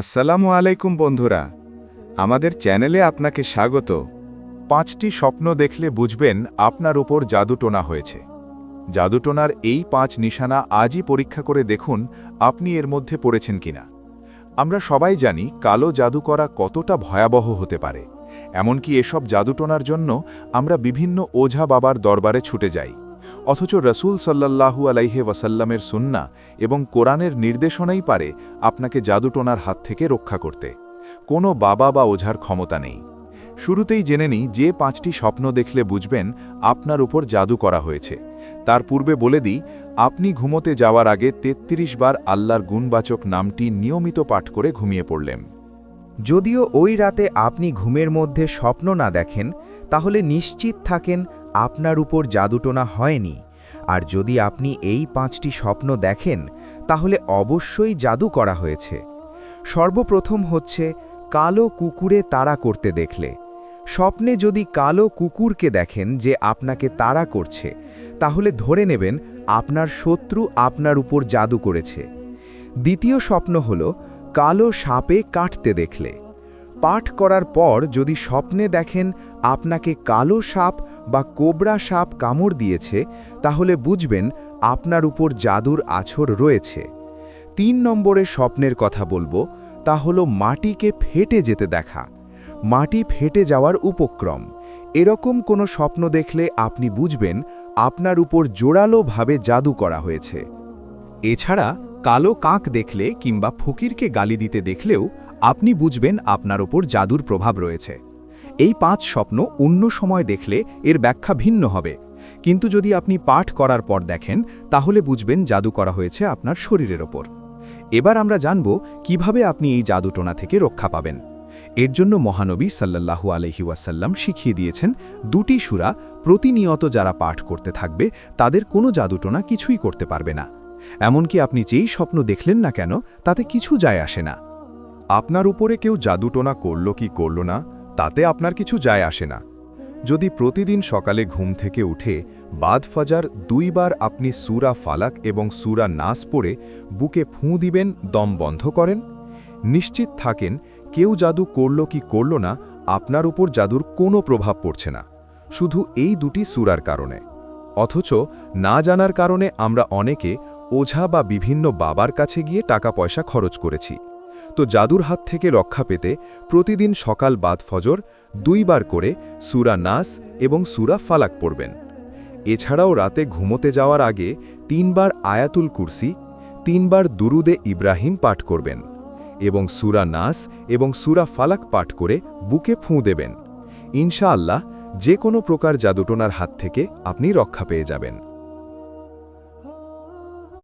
আসসালামু আলাইকুম বন্ধুরা। আমাদের চ্যানেলে আপনাকে স্বাগত। পাঁচটি স্বপ্ন দেখলে বুঝবেন আপনার উপর জাদুটোনা হয়েছে। জাদুটোনার এই পাঁচ নিশানা আজই পরীক্ষা করে দেখুন আপনি এর মধ্যে পড়েছেন কিনা। আমরা সবাই জানি কালো জাদু করা কতটা ভয়াবহ হতে পারে। এমনকি এসব জাদুটোনার জন্য আমরা বিভিন্ন ওঝা বাবার দরবারে ছুটে যাই। অথচ রসুল সাল্লাল্লাহু আলাইহে ওয়াসাল্লামের সুন্না এবং কোরআনের নির্দেশনাই পারে আপনাকে জাদুটোনার হাত থেকে রক্ষা করতে। কোনো বাবা বা ওঝার ক্ষমতা নেই। শুরুতেই জেনে নিই, যে পাঁচটি স্বপ্ন দেখলে বুঝবেন আপনার উপর জাদু করা হয়েছে। তার পূর্বে বলে দিই, আপনি ঘুমোতে যাওয়ার আগে ৩৩ বার আল্লাহর গুণবাচক নামটি নিয়মিত পাঠ করে ঘুমিয়ে পড়লেন। যদিও ওই রাতে আপনি ঘুমের মধ্যে স্বপ্ন না দেখেন, তাহলে নিশ্চিত থাকেন আপনার উপর জাদুটোনা হয়নি। আর যদি আপনি এই পাঁচটি স্বপ্ন দেখেন, তাহলে অবশ্যই জাদু করা হয়েছে। সর্বপ্রথম হচ্ছে, কালো কুকুরে তাড়া করতে দেখলে। স্বপ্নে যদি কালো কুকুরকে দেখেন যে আপনাকে তাড়া করছে, তাহলে ধরে নেবেন আপনার শত্রু আপনার উপর জাদু করেছে। দ্বিতীয় স্বপ্ন হল, কালো সাপে কাটতে দেখলে। পাঠ করার পর যদি স্বপ্নে দেখেন আপনাকে কালো সাপ বা কোবরা সাপ কামড় দিয়েছে, তাহলে বুঝবেন আপনার উপর জাদুর আছর রয়েছে। তিন নম্বরে স্বপ্নের কথা বলব, তা হলো মাটিকে ফেটে যেতে দেখা। মাটি ফেটে যাওয়ার উপক্রম। এরকম কোনো স্বপ্ন দেখলে আপনি বুঝবেন আপনার উপর জোরালোভাবে জাদু করা হয়েছে। এছাড়া কালো কাক দেখলে কিংবা ফকিরকে গালি দিতে দেখলেও আপনি বুঝবেন আপনার ওপর জাদুর প্রভাব রয়েছে। এই পাঁচ স্বপ্ন অন্য সময় দেখলে এর ব্যাখ্যা ভিন্ন হবে। কিন্তু যদি আপনি পাঠ করার পর দেখেন, তাহলে বুঝবেন জাদু করা হয়েছে আপনার শরীরের ওপর। এবার আমরা জানব কীভাবে আপনি এই জাদুটোনা থেকে রক্ষা পাবেন। এর জন্য মহানবী সাল্লাল্লাহু আলহি ওয়াসাল্লাম শিখিয়ে দিয়েছেন, দুটি সুরা প্রতিনিয়ত যারা পাঠ করতে থাকবে, তাদের কোনো জাদুটোনা কিছুই করতে পারবে না। এমনকি আপনি যেই স্বপ্ন দেখলেন না কেন, তাতে কিছু যায় আসে না। আপনার উপরে কেউ জাদুটোনা করল কি করল না, তাতে আপনার কিছু যায় আসে না। যদি প্রতিদিন সকালে ঘুম থেকে উঠে বাদ ফাজার দুইবার আপনি সুরা ফালাক এবং সুরা নাস পড়ে বুকে ফুঁ দিবেন, দম বন্ধ করেন। নিশ্চিত থাকেন, কেউ জাদু করল কি করল না, আপনার উপর জাদুর কোনো প্রভাব পড়ছে না। শুধু এই দুটি সুরার কারণে। অথচ না জানার কারণে আমরা অনেকে ওঝা বা বিভিন্ন বাবার কাছে গিয়ে টাকা পয়সা খরচ করেছি। তো জাদুর হাত থেকে রক্ষা পেতে প্রতিদিন সকাল বাদ ফজর দুইবার করে সুরা নাস এবং সুরা ফালাক পড়বেন। এছাড়াও রাতে ঘুমোতে যাওয়ার আগে তিনবার আয়াতুল কুরসি, তিনবার দুরুদে ইব্রাহিম পাঠ করবেন এবং সুরা নাস এবং সুরা ফালাক পাঠ করে বুকে ফুঁ দেবেন। ইনশাআল্লাহ যে কোনো প্রকার জাদুটোনার হাত থেকে আপনি রক্ষা পেয়ে যাবেন।